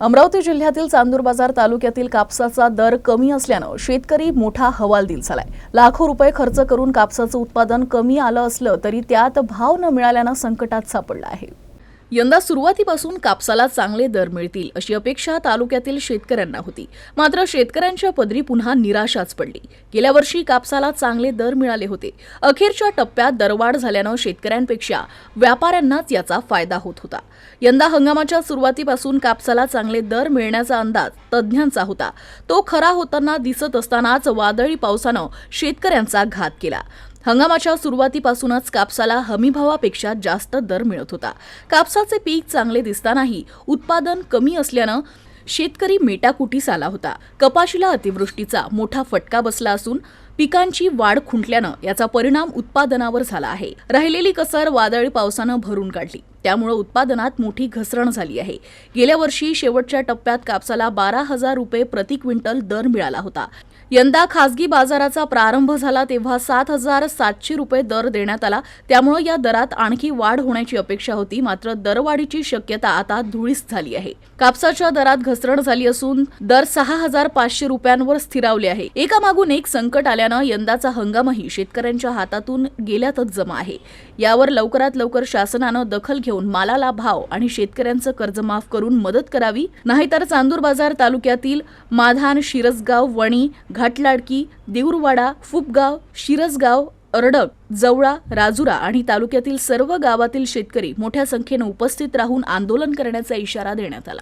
अमरावती जिल्ह्यातील चांदूर बाजार तालुक्यातील कापसाचा दर कमी असल्यानं शेतकरी मोठा हवालदिल झालाय. लाखो रुपये खर्च करून कापसाचं उत्पादन कमी आलं असलं तरी त्यात भाव न मिळाल्यानं संकटात सापडला आहे. यंदा सुरुवातीपासून कापसाला चांगले दर मिळतील अशी अपेक्षा तालुक्यातील शेतकऱ्यांना होती. मात्र शेतकऱ्यांच्या पदरी पुन्हा निराशाच पडली. गेल्या वर्षी कापसाला चांगले दर मिळाले होते. अखेरच्या टप्प्यात दरवाढ झाल्यानं शेतकऱ्यांपेक्षा व्यापाऱ्यांनाच याचा फायदा होत होता. यंदा हंगामाच्या सुरुवातीपासून कापसाला चांगले दर मिळण्याचा अंदाज तज्ज्ञांचा होता. तो खरा होताना दिसत असतानाच वादळी पावसानं शेतकऱ्यांचा घात केला. हंगामाच्या सुरुवातीपासूनच कापसाला हमीभावापेक्षा जास्त दर मिळत होता. कापसाचे पीक चांगले दिसतानाही उत्पादन कमी असल्यानं शेतकरी मेटाकुटीस आला होता. कपाशीला अतिवृष्टीचा मोठा फटका बसला असून पिकांची वाढ खुंटल्यानं याचा परिणाम उत्पादनावर झाला आहे. राहिलेली कसर वादळी पावसानं भरून काढली. त्यामुळे उत्पादनात मोठी घसरण झाली आहे. गेल्या वर्षी शेवटच्या टप्प्यात कापसाला बारा हजार रुपये प्रति क्विंटल दर मिळाला होता. यंदा खासगी बाजाराचा प्रारंभ झाला तेव्हा सात हजार सातशे रुपये दर देण्यात आला. त्यामुळे या दरात आणखी वाढ होण्याची अपेक्षा होती मात्र दरवाढीची शक्यता आता धुळीस झाली आहे. कापसाच्या दरात घसरण झाली असून दर सहा हजार पाचशे रुपयांवर स्थिरावले आहे. एकामागून एक संकट आल्यानं यंदाचा हंगामही शेतकऱ्यांच्या हातातून गेल्यातच जमा आहे. यावर लवकरात लवकर शासनानं दखल घेऊन मालाला भाव आणि शेतकऱ्यांचं कर्ज माफ करून मदत करावी नाहीतर चांदूर बाजार तालुक्यातील माधान शिरसगाव वणी घाटलाडकी देऊरवाडा फुपगाव शिरसगाव अरडक जवळा राजुरा आणि तालुक्यातील सर्व गावातील शेतकरी मोठ्या संख्येनं उपस्थित राहून आंदोलन करण्याचा इशारा देण्यात आला.